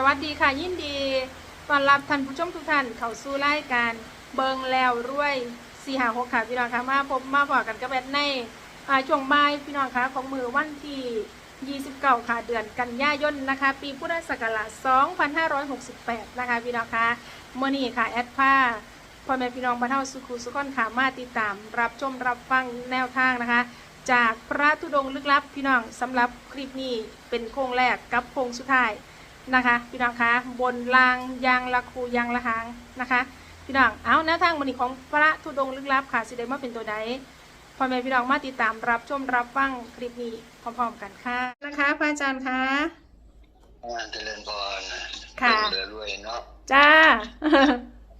สวัสดีค่ะยินดีต้อนรับท่านผู้ชมทุกท่านเข้าสู่รายการเบิงแล้วรวยสี่หาหกค่ะพี่น้องคะมาพบมาบอกันกับแบทในช่วงบ่ายพี่น้องคะของมือวันที่29ค่ะเดือนกันยายนนะคะ ปีพุทธศักราช2568 นะคะพี่น้องคะเมื่อนี้ค่ะแอดผ้าพ่อแม่พี่น้องบรรเทาสุขุสุขอนขามาติดตาม รับชมรับฟังแนวทางนะคะจากพระธุดงค์ลึกลับพี่น้องสำหรับคลิปนี้เป็นโค้งแรกกับโค้งสุดท้าย นะคะ พี่น้องคะบนรางยางละคูยางละหางนะคะพี่น้องเอาแนวทางมันนี้ของพระธุดงค์ลึกลับค่ะสิเดมาเป็นตัวใดพ่อแม่พี่น้องมาติดตามรับชมรับฟังคลิปนี้พร้อมๆกันค่ะนะคะพระอาจารย์คะงานเจริญพรค่ะเรือรวยเนาะจ้า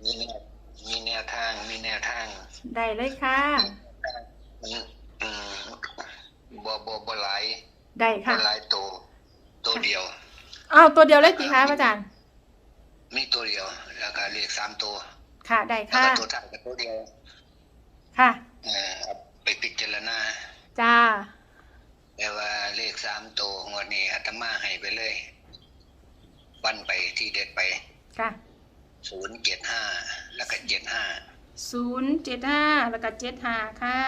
มีแนวมีแนวทางมีแนวทางได้เลยค่ะมันอืมบ่บ่บ่หลายได้บ่ค่ะหลายตัวตัวเดียวเอาตัวเดียวเลยจีคะพระอาจารย์ มีตัวเดียว แล้วก็เลขสามตัวค่ะได้แล้วค่ะ ก็ตัวท้ายก็ตัวเดียวค่ะ เอ่อเอาไปพิจารณาจ้า แต่ว่าเลขสามตัวงวดนี้อาตมาให้ไปเลยปั้นไปที่เด็ดไปค่ะศูนย์เจ็ดห้าแล้วก็เจ็ดห้าศูนย์เจ็ดห้าแล้วก็เจ็ดห้าค่ะ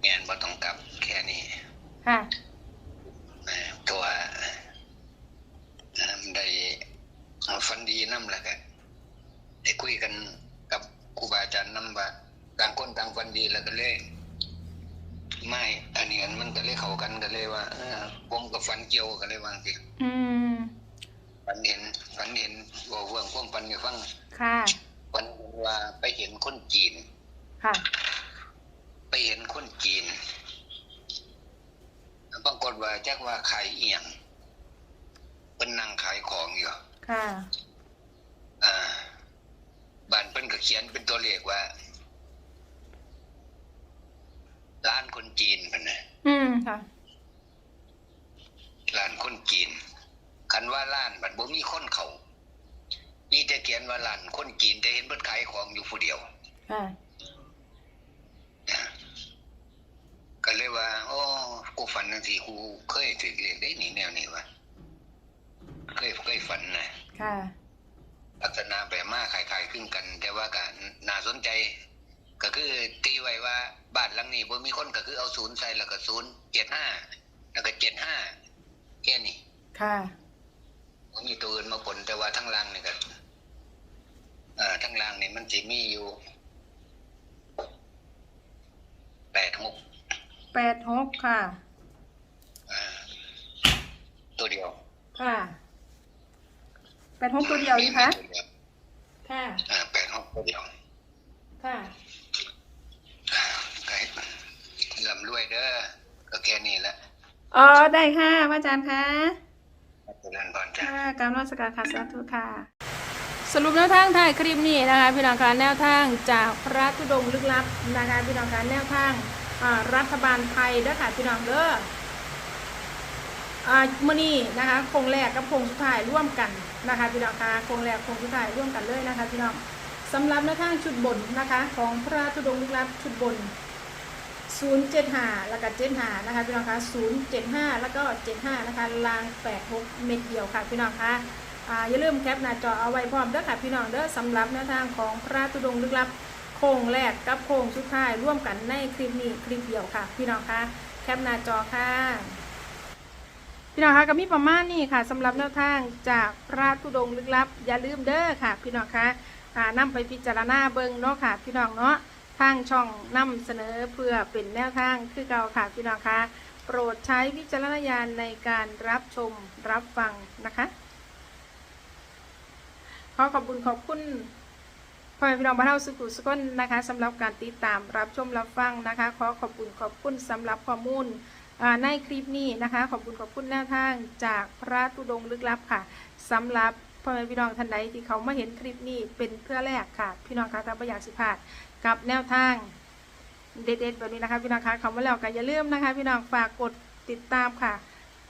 แมนบ่ต้องกลับแค่นี้ ค่ะ เอ่อตัวอ่าได้ฟันดีน้ำแหละก็ได้คุยกันกับครูบาอาจารย์น้ำว่าต่างคนต่างฟันดีแล้วก็เลย ไม่ อันนี้อันมันก็เลยเข้ากันก็เลยว่าเออผมกับฟันเกี่ยวกันเลยวาจังสิอืมฟันเห็นฟันเห็นว่าเรื่องความฟันกับฟังค่ะฟันเห็นว่าไปเห็นคนจีน ค่ะ ไปเห็นคนจีนปรากฏว่าจักว่าขายเอียงเป็นนั่งขายของอยู่ค่ะอ่าบ้านเพิ่นก็เขียนเป็นตัวเลขว่า ร้านคนจีนเพิ่นน่ะอืมค่ะร้านคน จีนคันว่าร้านบัดบ่มีคนเขามีแต่เขียนว่าร้านคนจีนแต่เห็นเพิ่นขายของอยู่ผู้เดียวค่ะนะก็เลยว่าโอ้กูฝันจังซี่กูเคยถึกเลขได้นี่แนวนี้วะเคยเคยฝันนะค่ะลักษณะแบบมาคล้ายๆคลึงกัน แต่ว่าก็น่าสนใจ ก็คือตีไว้ว่าบ้านหลังนี้บ่มีคนก็คือเอาศูนย์ใส่แล้วก็ศูนย์เจ็ดห้าแล้วก็เจ็ดห้า แค่นี้ค่ะบ่มีตัวอื่นมาผลแต่ว่าทั้งล่างนี่ก็เอ่อทั้งล่างนี่มันสิมีอยู่แปดหกแปดหกค่ะ อ่าตัวเดียวค่ะแปดหกตัวเดียวนี่คะตัวเดียวค่ะ อ่าแปดหกตัวเดียว ค่ะ อ่าก็ให้ลำรวยเด้อก็แค่นี้แหละ อ๋อได้ค่ะพระอาจารย์คะเจริญพรจ้ะค่ะการนวัตการค่ะสาธุค่ะ สรุปแนวทางถ่ายคลิปนี้นะคะพี่น้องคะแนวทางจากพระธุดงค์ลึกลับนะคะพี่น้องคะแนวทางอ่ารัฐบาลไทยเด้อค่ะพี่น้องเด้ออ่ามื่อนี้นะคะโครงแรกกับโครงสุดท้ายร่วมกันนะคะพี่น้องคะโครงแรกโครงสุดท้ายร่วมกันเลยนะคะพี่น้องสำหรับแนวทางชุดบนนะคะ ของพระธุดงค์ลึกลับชุดบน 075 แล้วก็75นะคะพี่น้องคะ075 แล้วก็ 75 นะคะลาง 86 เม็ดเดียวค่ะพี่น้องคะอ่าอย่าลืมแคปหน้าจอเอาไว้พร้อมเด้อค่ะพี่น้องเด้อสำหรับแนวทางของพระตุดงลึกลับโค้งแรกกับโค้งสุดท้ายร่วมกันในคลิปนี้คลิปเดียวค่ะ พี่น้องคะแคปหน้าจอค่ะ พี่น้องคะก็มีประมาณนี้ค่ะสำหรับแนวทางจากพระตุดงลึกลับ อย่าลืมเด้อค่ะ พี่น้องคะอ่านำไปพิจารณาเบิ่งเนาะค่ะ พี่น้องเนาะ ทางช่องนำเสนอเพื่อเป็นแนวทางคือเก่าค่ะพี่น้องคะโปรดใช้วิจารณญาณในการรับชมรับฟังนะคะขอขอบคุณขอบคุณพ่อแม่พี่น้องบ้านเฮาสุขุสุขนนะคะสำหรับการติดตามรับชมรับฟังนะคะ ขอขอบคุณขอบคุณสำหรับข้อมูลอ่าในคลิปนี้นะคะ ขอบคุณขอบคุณแนวทางจากพระตุดงลึกลับค่ะสำหรับพ่อแม่พี่น้องท่านใดที่เขามาเห็นคลิปนี้เป็นเพื่อแรกค่ะ พี่น้องคะถ้าไม่อยากสิพลาด กับแนวทางเด็ดๆแบบนี้นะคะพี่น้องคะคำว่าแล้วก็อย่าลืมนะคะ พี่น้องฝากกดติดตามค่ะ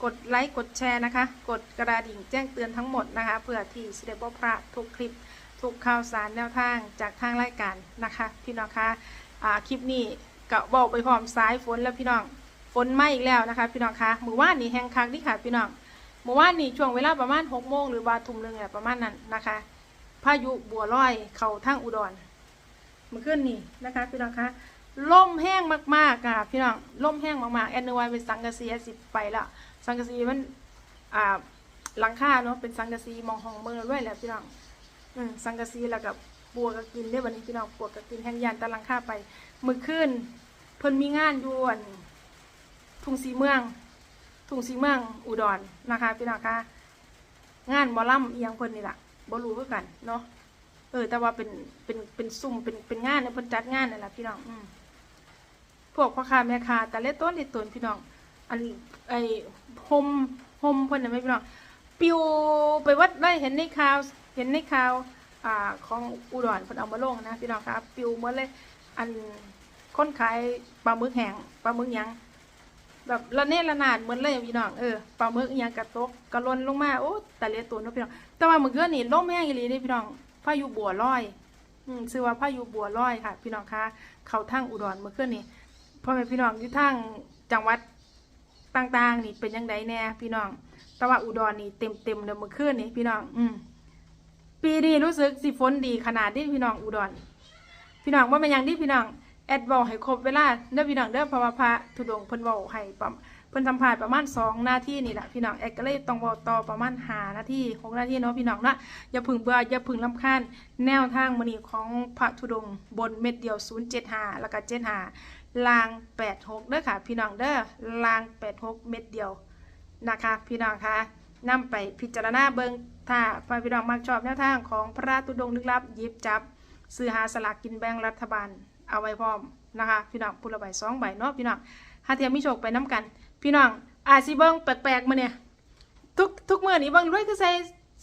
กดไลค์กดแชร์นะคะ กดกระดิ่งแจ้งเตือนทั้งหมดนะคะเพื่อที่สิเดบพระทุกคลิปทุกข่าวสารแนวทางจากทางรายการนะคะ พี่น้องคะอ่าคลิปนี้ก็บอกไปพร้อมสายฝนแล้วพี่น้องฝนไหมาอีกแล้วนะคะ พี่น้องคะมือว่านนี่แห้งคักนี่ค่ะพี่น้องเมื่อวานนี้ช่วงเวลาประมาณหกโมงหรือว่าทุ่มหนึ่งแหละประมาณนั้นนะคะ พายุบัวลอย เขาทางอุดร มื่อคืนนี้นะคะพี่น้องคะล่มแห้งมากๆค่ะพี่น้องล่มแห้งมากๆแอนนวายเป็นสังกะสีสิบไปละสังกะสีมันอ่าหลังคาเนาะเป็นสังกะสีมองห้องเมืองด้วยแหละพี่น้องอืมสังกะสีแล้วกับปัวกกินได้วันนี้พี่น้องปัวกกินแห้งยานตะลังคาไปมื่อคืนเพิ่นมีงานอยู่อันทุ่งสีเมือง ทุ่งสีเมืองอุดรนะคะพี่น้องคะงานหมอลำเอียงเพิ่นนี่แหละบ่รู้คือกันเนาะ ออ แต่ว่าเป็นเป็นเป็นซุ่มเป็นเป็นงานเนี่ยเพิ่นจัดงานนั่นแหละพี่น้องอืมพวกพ่อค้าแม่ค้าแต่เล็ต้นเล็ต้นพี่น้อง อันไอ้โฮมโฮมเพิ่นน่ะไหมพี่น้องปิวไปวัดได้เห็นในข่าวเห็นในข่าวอ่าของอุดรเพิ่นเอามาลงนะพี่น้องครับปิวหมดเลยอันค้นขายปลาหมึกแห้งปลาหมึกยังแบบละเนระนาดเหมือนเลยพี่น้องเออปลาหมึกอหยังกระตกกระลนลงมาโอ้แต่เลียตัวเนาะพี่น้องแต่ว่าเมื่อคืนนี่ลมแห้งอีหลีนี่พี่น้อง พายุบัวลอยอืมชื่อว่าพายุบัวลอยค่ะ พี่น้องคะเขาทางอุดรเมื่อคืนนี่พ่อแม่พี่น้องอยู่ทางจังหวัดต่างๆนี่เป็นยังไงแน่พี่น้อง แต่ว่าอุดรนี่เต็มเต็มเลยเมื่อคืนนี่พี่น้อง อืมปีนี้รู้สึกสิฝนดีขนาดนี้พี่น้องอุดร พี่น้องว่าเป็นยังที่พี่น้องแอดบอกให้ครบเวลาเด้อพี่น้องเด้อเพราะว่าพระธุดงค์เพิ่นเว้าให้ประมาณ เพิ่นทำผ่านประมาณสองนาทีนี่แหละพี่น้องแอดก็เลยต้องเว้าต่อประมาณหานาทีหกนาทีเนาะพี่น้องนะอย่าพึ่งเบื่ออย่าพึ่งลำคาญแนวทางมื้อนี้ของพระธุดงบนเม็ดเดียว 075 แล้วก็75ลาง 86เด้อค่ะพี่น้องเด้อลาง 86 เม็ดเดียวนะคะ พี่น้องคะนำไปพิจารณาเบิงถ้าพี่น้องมักชอบแนวทางของพระธุดงค์ลึกลับยิบจับซื้อหาสลากกินแบ่งรัฐบาลเอาไว้พร้อมนะคะ พี่น้องพูดละใบสองใบเนาะพี่น้องถ้าเทียมมีโชคไปน้ำกัน พี่น้องอาจสิเบิ้งแปลกๆมาเนี่ยทุกทุกเมื่อนี้เบิ้งด้วยคือใส่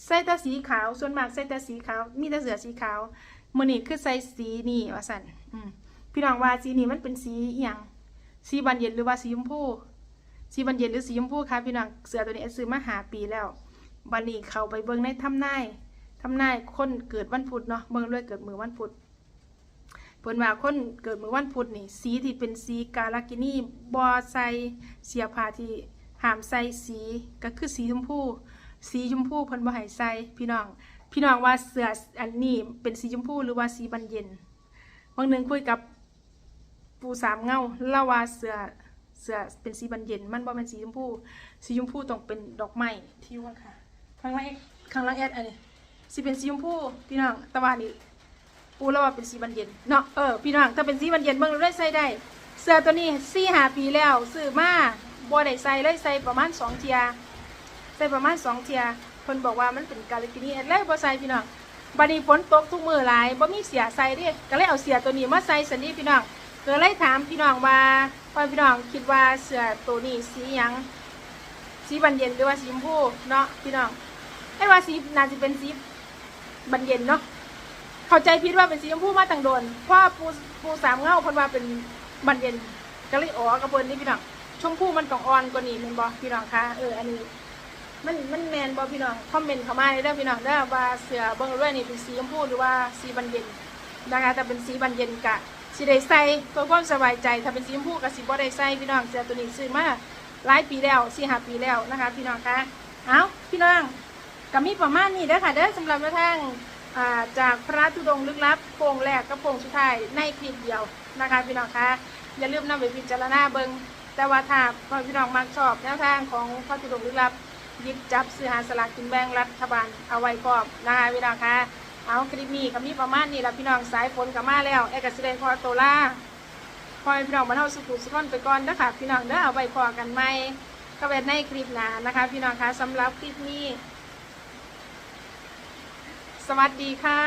ใส่แต่สีขาวส่วนมากใส่แต่สีขาว มีแต่เสือสีขาวมื่อนี้คือใส่สีนี่ว่าสันพี่น้องว่าสีนี้มันเป็นสีอย่างสีบานเย็นหรือว่าสีชมพูสีบานเย็นหรือสีชมพูคะพี่น้องเสือตัวนี้ซื้อมาหาปีแล้วบันนี้เขาไปเบิ้งในทำนายทำนายคนเกิดวันพุธเนาะเมืองด้วยเกิดมือวันพุธ เพิ่นว่าคนเกิดมือวันพุธนี่สีที่เป็นสีกาลากินีบอใส่เสียผ้าที่หามใส่สีก็คือสีชมพูสีชมพูเพิ่นบ่ให้ใส่พี่น้อง พี่น้องว่าเสื้ออันนี้เป็นสีชมพูหรือว่าสีบานเย็นวันหนึ่งคุยกับปูสามเงาเล่าว่าเสื้อเสื้อเป็นสีบานเย็น มันบ่เป็นสีชมพูสีชมพูต้องเป็นดอกไม้ที่ว่าค่ะข้างล่างข้างล่างแอดอันนี้สีเป็นสีชมพูพี่น้องตะวันนี้ ปูแล้วว่าเป็นสีบานเย็นเนาะเออพี่น้องถ้าเป็นสีบานเย็นเบิ่งเราได้ใส่ได้เสื้อตัวนี้สี่หาปีแล้วซื้อมาบ่ได้ใส่เลยใส่ประมาณสองเทียใส่ประมาณสองเทียเพิ่นบอกว่ามันเป็นกาลิกินีแอดเลยบ่ใส่พี่น้องบัดนี้ฝนตกทุกมือหลายบ่มีเสียใส่ดิก็เลยเอาเสียตัวนี้มาใส่สันนี้พี่น้องก็เลยถามพี่น้องว่าพ่อพี่น้องคิดว่าเสื้อตัวนี้สียังสีบานเย็นหรือว่าสีชมพูเนาะพี่น้องไอ้ว่าสีน่าจะเป็นสีบันเย็นเนาะ เข้าใจผิดว่าเป็นสีชมพูมาตั้งโดนเพราะปูปูสามเงาเพิ่นว่าเป็นบันเย็นก็เลยอ๋อกระเบินนี่พี่น้องชมพูมันต้องอ่อนกว่านี้แม่นบ่พี่น้องคะเอออันนี้ มันมันแมนบ่พี่น้องคอมเมนต์เข้ามาเลยเด้พี่น้องเด้ว่าเสือเบิ่งด้วยนี่เป็นสีชมพูหรือว่าสีบันเย็นนะคะแต่เป็นสีบันเย็นกะสิได้ใส่เพื่อความสบายใจ ถ้าเป็นสีชมพูก็สิบ่ได้ใส่พี่น้องเสือตัวนี้ซื้อมาหลายปีแล้วสี่ห้าปีแล้วนะคะ พี่น้องคะเอาพี่น้องก็มีประมาณนี้เด้อค่ะเด้อสำหรับแนวทางอ่า จากพระธุดงค์ลึกลับโป่งแรกกับโป่งสุดท้ายในคลิปเดียวนะคะพี่น้องคะอย่าลืมนำไปพิจารณาเบิงแต่ว่าถ้าพ่อพี่น้องมักชอบแนวทางของพระธุดงค์ลึกลับยิบจับซื้อหาสลากกินแบ่งรัฐบาลเอาไว้พร้อมนะคะพี่น้องคะเอาคลิปนี้ก็มีประมาณนี้ละพี่น้องสายฝนก็มาแล้วเอกสเดนคอโตล่าคอยพี่น้องมาเท่าสุขุสุขนไปก่อนเด้อค่ะพี่น้องเด้อเอาไว้พอกันไหมก็เป็นในคลิปหน้านะคะ พี่น้องคะสำหรับคลิปนี้ สวัสดีค่ะ